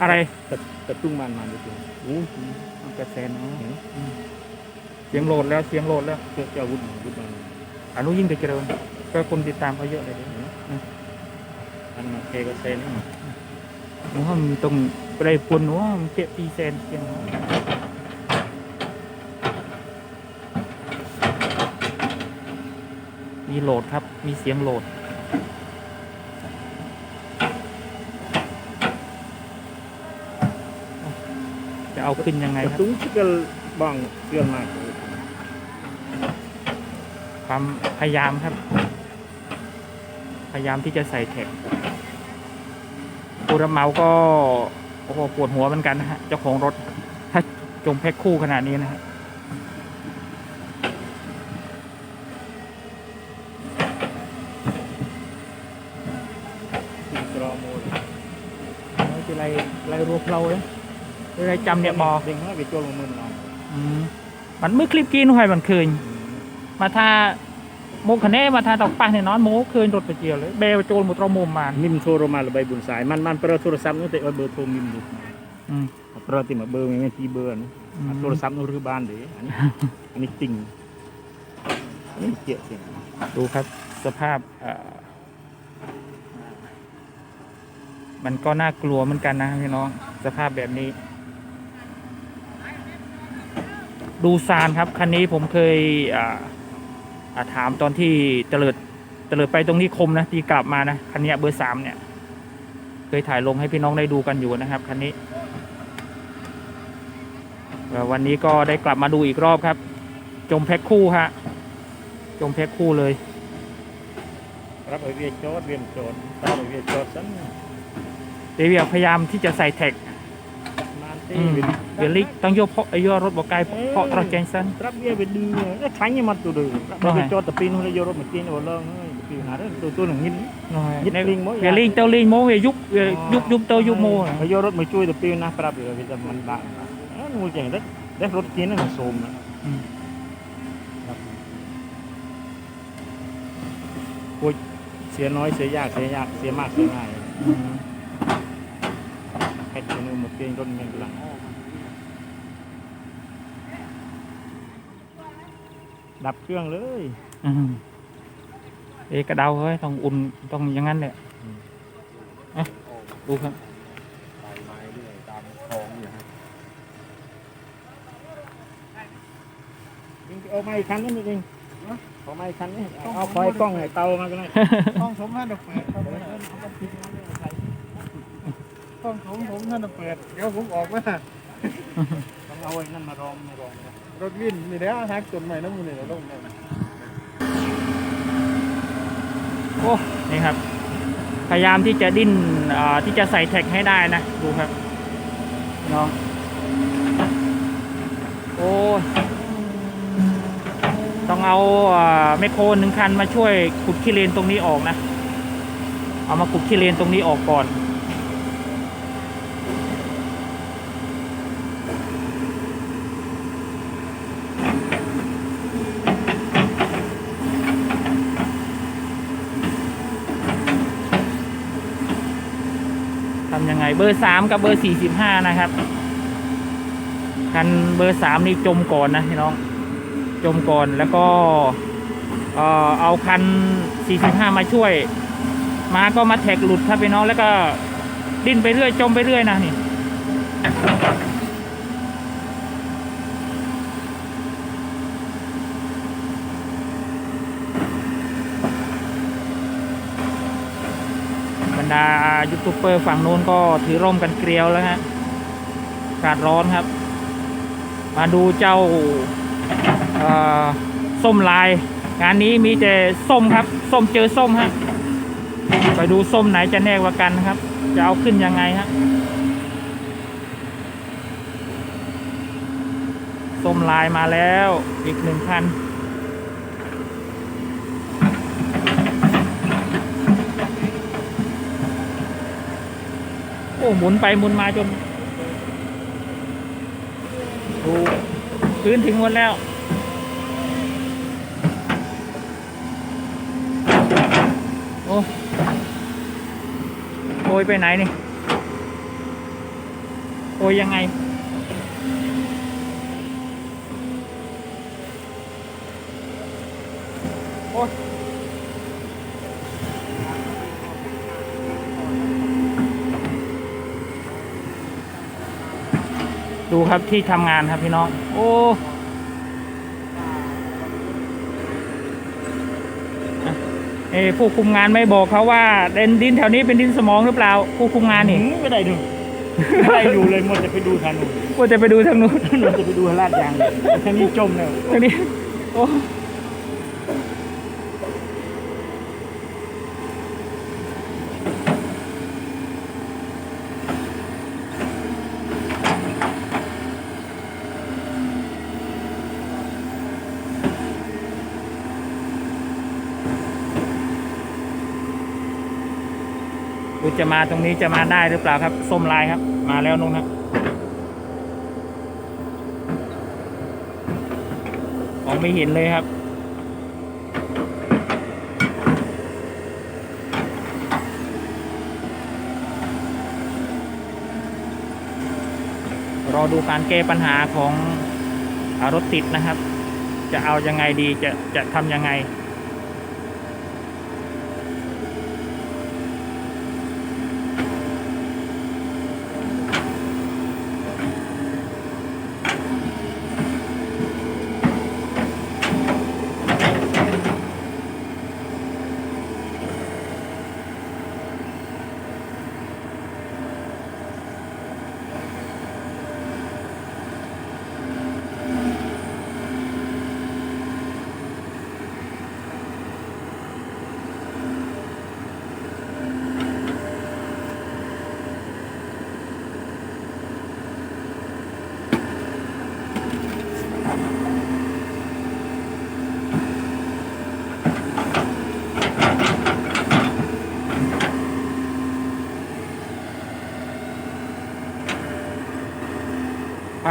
อะไรแต่แต่ตุ้งมันมันจริงโอ้มันกระแสนเนาะเห็นไหมเสียงโหลดแล้วเสียงโหลดแล้วเจ้าเจ้าวุฒิวุฒิมันอนุยิ่งแต่เจริญก็คนติดตามเขาเยอะเลยดิอันมาเคก็เซนนี่หนูว่ามันตรงไปได้ปนหนูว่ามันเจ็บปีเซนเสียงมีโหลดครับ มีเสียงโหลด เอาขึ้นยังไงครับตุ้งชิกลบางเรื่องมากความพยายามครับ พยายามที่จะใส่แท็กผู้รับเหมาก็โอ้โหปวดหัวเหมือนกันนะฮะเจ้าของรถ ถ้าจงแพ็คคู่ขนาดนี้นะฮะกรอโมดไม่เป็นไรไรรวบเราเลยเป็น ไรจำเนี่ยบอเด้งให้ไปโจลมือน้องอืมมันมือคลิปกินหอยมันคืนมาทาโมคะแนมาทาตอกปากเนี่ยนอนโมคืนรถไปเจียวเลยเบลโจรหมดรมุมมานมิมโทรมาระบายบุญสายมันมันเปิดโทรศัพท์นู้นแต่ว่าเบอร์โทรมิมดูอืมเปิดติมาเบอร์ไม่ตีเบอร์นะอืมโทรศัพท์นู้นรือบ้านเด้อันนี้อันนี้ติ่งอันนี้เจี๊ยบเสียงดูครับสภาพเอ่อมันก็น่ากลัวเหมือนกันนะพี่น้องสภาพแบบนี้ ดูซานครับ คันนี้ผมเคยอ่าอ่าถามตอนที่เตลิดเตลิดไปตรงนี้คมนะตีกลับมานะ คันนี้เบอร์สามเนี่ย เคยถ่ายลงให้พี่น้องได้ดูกันอยู่นะครับคันนี้แล้ววันนี้ก็ได้กลับมาดูอีกรอบครับ จมแพ็คคู่ฮะจมแพ็คคู่เลยรับไอเวียจอดเวียนจอดตามไอเวียจอดสันเดวิดพยายามที่จะใส่แท็ก มานตี อืม เวียน เวลิกต้องโยกเพราะโยกรถบอกไกลเพราะตรอเจนสัน รับเวียไปดื้อแล้วขันยังมาตัวเดื้อรับไปจอดตะปีนหัวโยรถมากินหัวเลิงเฮ้ยตะปีนหาเรื่องตัวตัวหนึ่งยิน ยึดลิงโม้ เวลิงเตาลิงโมเวยุกเวยุกยุบเตายุบโม เขาโยรถมาช่วยตะปีนนะปรับเลยจะมันบ้าเอ้านูจังได้ได้รถกินนั่นมันโสมนะ อืม เสียน้อยเสียยากเสียยากเสียมากเสียง่าย อืม แ ค่ตัวนึงมาเปลี่ยนรถยังหลังดับเครื่องเลยอืมเอะกระเดาเฮ้ยต้องอุ่นต้องอย่างนั้นแหละอะดูครับใบไม้เรื่อยตามคลองอยู่ฮะเอาไม้คันนี้นิดนึงเอาไม้คันนี้เอาคอยกล้องไอ้เตามาก็ได้ห้องผมท่านจะเปิดครับ ห้องผมผมท่านเปิด เดี๋ยวผมออกมาต้องเอาไอ้นั่นมารองมารองนะรถวิ่นนี่เดี๋ยวทักจนใหม่น้ำมือนี่เดี๋ยวลงมาโอ้นี่ครับ พยายามที่จะดิ้นอ่าที่จะใส่แท็กให้ได้นะดูครับน้องโอ้ต้องเอาอ่าแมคโครหนึ่งคันมาช่วยขุดขี้เลนตรงนี้ออกนะ เอามาขุดขี้เลนตรงนี้ออกก่อน ยังไงเบอร์สามกับเบอร์สี่สิบห้านะครับคันเบอร์สามนี่จมก่อนนะพี่น้อง จมก่อนแล้วก็เออเอาคันสี่สิบห้ามาช่วย มาก็มาแท็กหลุดครับพี่น้องแล้วก็ดิ้นไปเรื่อยจมไปเรื่อยนะนี่ ดายูทูบเบอร์ฝั่งโน้นก็ถือร่มกันเกลียวแล้วฮะอากาศร้อนครับ มาดูเจ้าส้มลาย งานนี้มีแต่ส้มครับ ส้มเจอส้มฮะไปดูส้มไหนจะแน่กว่ากันครับ จะเอาขึ้นยังไงฮะส้มลายมาแล้วอีกหนึ่งคัน หมุนไปหมุนมาจนดูพื้นถึงหมดแล้ว โอ้โอยไปไหนนี่โอยยังไง ดูครับที่ทำงานครับพี่น้อง โอ้อะเอ้ผู้คุมงานไม่บอกเขาว่าเดินดินแถวนี้เป็นดินสมองหรือเปล่า ผู้คุมงานนี่หืมไม่ได้ดูไม่ได้อยู่เลยหมดจะไปดูทางนู้นว่าจะไปดูทางนู้นหมดจะไปดูลาดยางเลยทางนี้จมแล้วทางนี้โอ้ ดูจะมาตรงนี้จะมาได้หรือเปล่าครับ ส้มลายครับ มาแล้วนุ่งครับมองไม่เห็นเลยครับรอดูการแก้ปัญหาของอรถติดนะครับ จะเอายังไงดีจะจะทำยังไง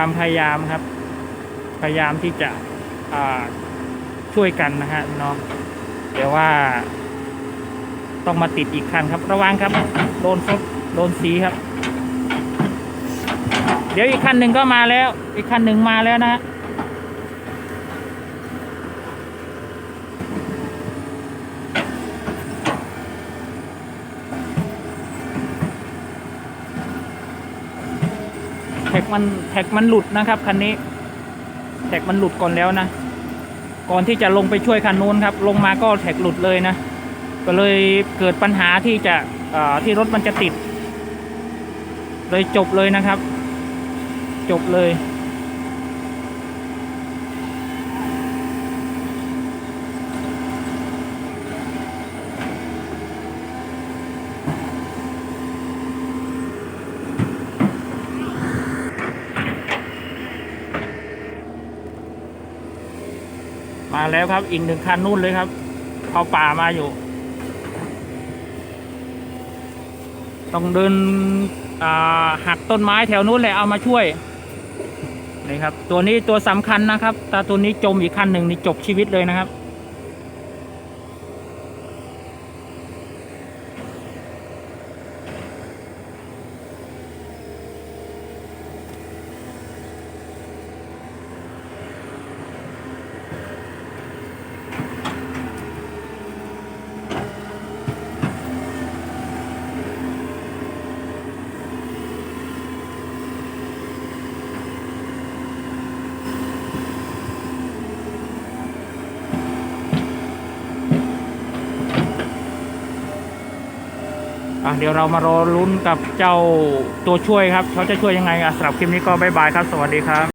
ความพยายามครับ พยายามที่จะช่วยกันนะฮะเนาะแต่ว่า ต้องมาติดอีกคันครับ ระวังครับ โดนซดโดนสีครับ เดี๋ยวอีกคันหนึ่งก็มาแล้ว อีกคันหนึ่งมาแล้วนะฮะ มันแท็กมันหลุดนะครับคันนี้ แท็กมันหลุดก่อนแล้วนะ ก่อนที่จะลงไปช่วยคันนู้นครับ ลงมาก็แท็กหลุดเลยนะ ก็เลยเกิดปัญหาที่จะอ่อที่รถมันจะติด เลยจบเลยนะครับ จบเลย มาแล้วครับ อีกหนึ่งคันนู่นเลยครับ เขาป่ามาอยู่ ต้องเดินหักต้นไม้แถวนู้นเลยเอามาช่วยนี่ครับ ตัวนี้ตัวสำคัญนะครับ ตาตัวนี้จมอีกคันหนึ่งนี่จบชีวิตเลยนะครับ อะเดี๋ยวเรามารอลุ้นกับเจ้าตัวช่วยครับ เขาจะช่วยยังไงอะสำหรับคลิปนี้ก็บายบายครับ สวัสดีครับ